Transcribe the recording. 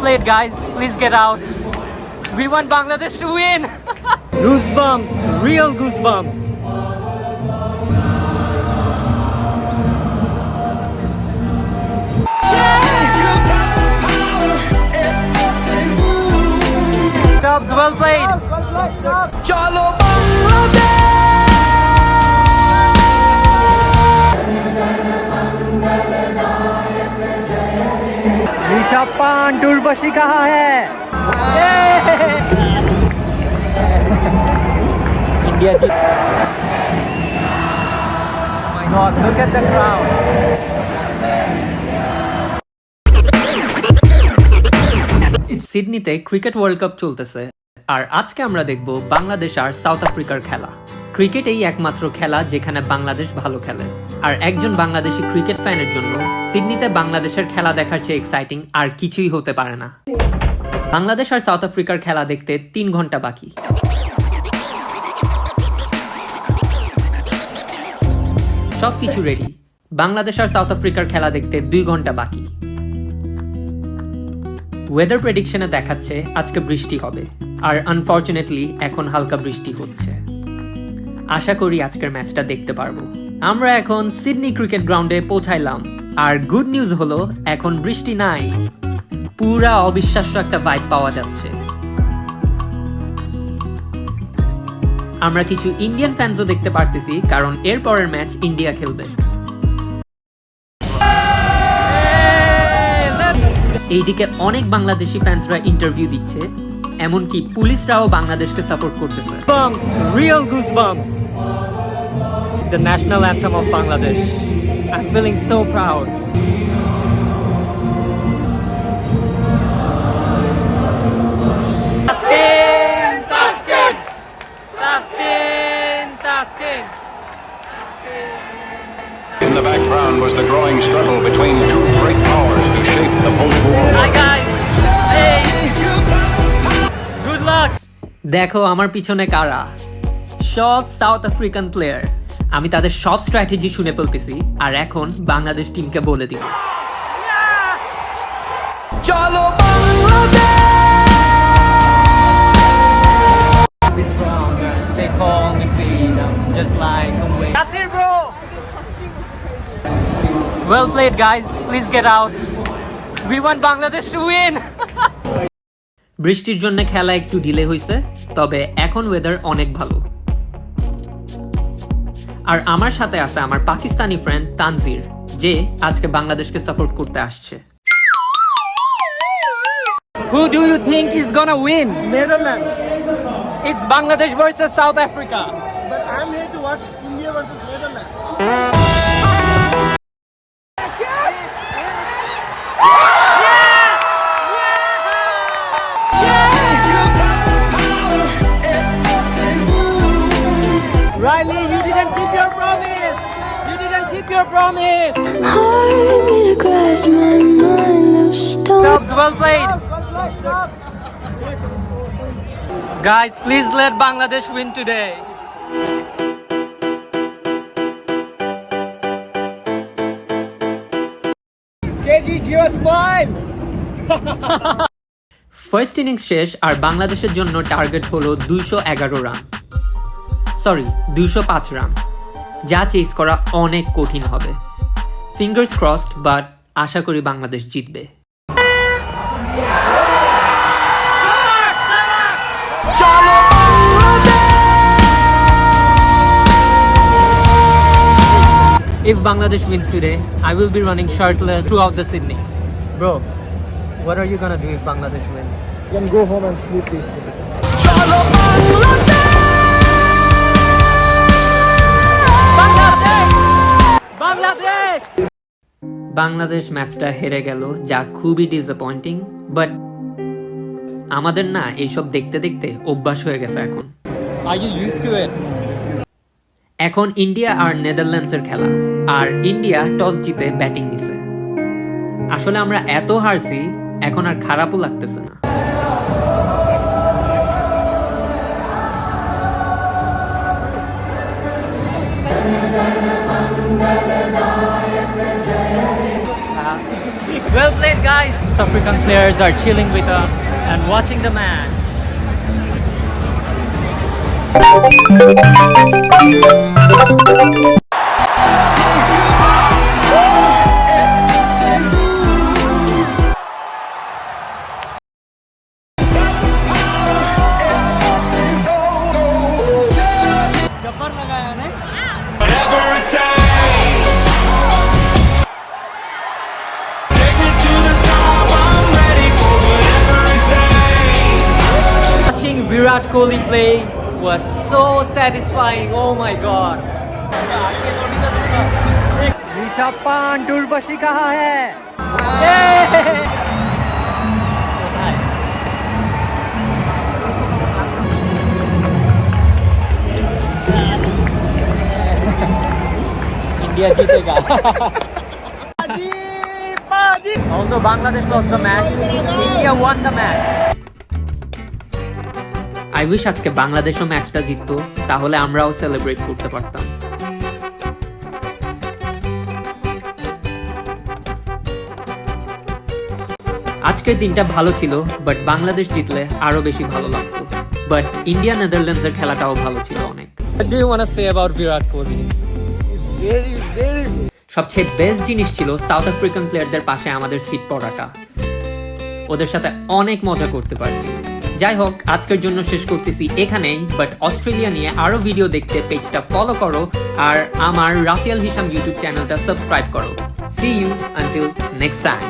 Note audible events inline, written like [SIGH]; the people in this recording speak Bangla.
played, guys. Please get out. We want Bangladesh to win. [LAUGHS] goosebumps, real goosebumps. पान टूरबशी कहाँ है India Jeet my god look at the crowd সিডনিতে ক্রিকেট ওয়ার্ল্ড কাপ চলতেছে আর আজকে আমরা দেখব বাংলাদেশ আর সাউথ আফ্রিকার খেলা ক্রিকেট এই একমাত্র খেলা যেখানে বাংলাদেশ ভালো খেলে আর একজন বাংলাদেশি ক্রিকেট ফ্যানের জন্য সিডনিতে বাংলাদেশের খেলা দেখার চেয়ে এক্সাইটিং আর কিছুই হতে পারে না। বাংলাদেশ আর সাউথ আফ্রিকার খেলা দেখতে তিন ঘণ্টা বাকি। সব কিছু রেডি বাংলাদেশ আর সাউথ আফ্রিকার খেলা দেখতে দুই ঘণ্টা বাকি। ওয়েদার প্রেডিকশনে দেখাচ্ছে আজকে বৃষ্টি হবে, আর আনফর্চুনেটলি এখন হালকা বৃষ্টি হচ্ছে। আশা করি আজকের ম্যাচটা দেখতে পারব। আমরা এখন সিডনি ক্রিকেট গ্রাউন্ডে পৌঁছাইলাম। আর গুড নিউজ হলো, এখন বৃষ্টি নাই। পুরা অবিশ্বাস্য একটা ভাইব পাওয়া যাচ্ছে। আমরা কিছু ইন্ডিয়ান ফ্যান্সও দেখতে পারতেছি, কারণ এর পরের ম্যাচ ইন্ডিয়া খেলবে। এইদিকে অনেক বাংলাদেশি ফ্যান্সরা ইন্টারভিউ দিচ্ছে, এমনকি পুলিশরাও বাংলাদেশকে সাপোর্ট করতেছে। Real goosebumps The national anthem of Bangladesh I am feeling so proud In the background was the growing struggle between two great powers to shape the post-war Hi guys. Hey. Good luck. দেখো আমার পিছনে কারা সব সাউথ আফ্রিকান প্লেয়ার আমি তাদের সব স্ট্র্যাটেজি শুনে ফেলতেছি আর এখন বাংলাদেশ টিমকে বলে দিব চলো. Well played, guys. Please get out. We want Bangladesh to win. বৃষ্টির জন্য খেলা একটু ডিলে হয়েছে তবে এখন ওয়েদার অনেক ভালো আর আমার সাথে আছে আমার পাকিস্তানি ফ্রেন্ড তানজির যে আজকে বাংলাদেশকে সাপোর্ট করতে আসছে Who do you think is gonna win? Netherlands. It's Bangladesh versus South Africa. But I'm here to watch India versus Netherlands. Riley, you didn't keep your promise. You didn't keep your promise. Heart made of glass, my mind of stone. Stop, well played. Guys, please let Bangladesh win today. KG, give us five. First innings শেষ আর বাংলাদেশের জন্য টার্গেট হলো দুইশো এগারো রান সরি দুইশো পাঁচ রান যা চেস করা অনেক কঠিন হবে ফিঙ্গার্স ক্রসড বাট আশা করি বাংলাদেশ জিতবে If Bangladesh wins today, I will be running shirtless throughout the Sydney. Bro, what are you gonna do if Bangladesh wins? You can go home and sleep peacefully. Bangladesh ম্যাচটা হেরে গেল যা খুবই ডিসঅ্যাপয়েন্টিং বাট আমাদের না এইসব দেখতে দেখতে অভ্যাস হয়ে গেছে এখন। এখন ইন্ডিয়া আর নেদারল্যান্ডসের খেলা আর ইন্ডিয়া টস জিতে ব্যাটিং নিছে। আসলে আমরা এত হারছি এখন আর খারাপও লাগতেছে না। Uh-huh. Well played, guys. South African players are chilling with us and watching the match. Virat Kohli play was so satisfying. Oh my god. Rishabh Pant Urvashi कहाँ है इंडिया जीतेगा Although Bangladesh lost the match, India won the match. I wish আজকে বাংলাদেশও ম্যাচটা জিততো তাহলে আমরাও সেলিব্রেট করতে পারতাম। আজকের দিনটা ভালো ছিল বাট বাংলাদেশ জিতলে আরও বেশি ভালো লাগতো। বাট ইন্ডিয়া নেদারল্যান্ডসের খেলাটাও ভালো ছিল অনেক। What do you want to say about Virat Kohli? very very সবচেয়ে বেস্ট জিনিস ছিল সাউথ আফ্রিকান প্লেয়ারদের পাশে আমাদের সিট পড়াটা। ওদের সাথে অনেক মজা করতে পারছি। যাই হোক আজকের জন্য শেষ করতেছি এখানেই বাট অস্ট্রেলিয়া নিয়ে আরও ভিডিও দেখতে পেজটা ফলো করো, আর আমার রাফিয়াল হিসাম ইউটিউব চ্যানেলটা সাবস্ক্রাইব করো। See you until next time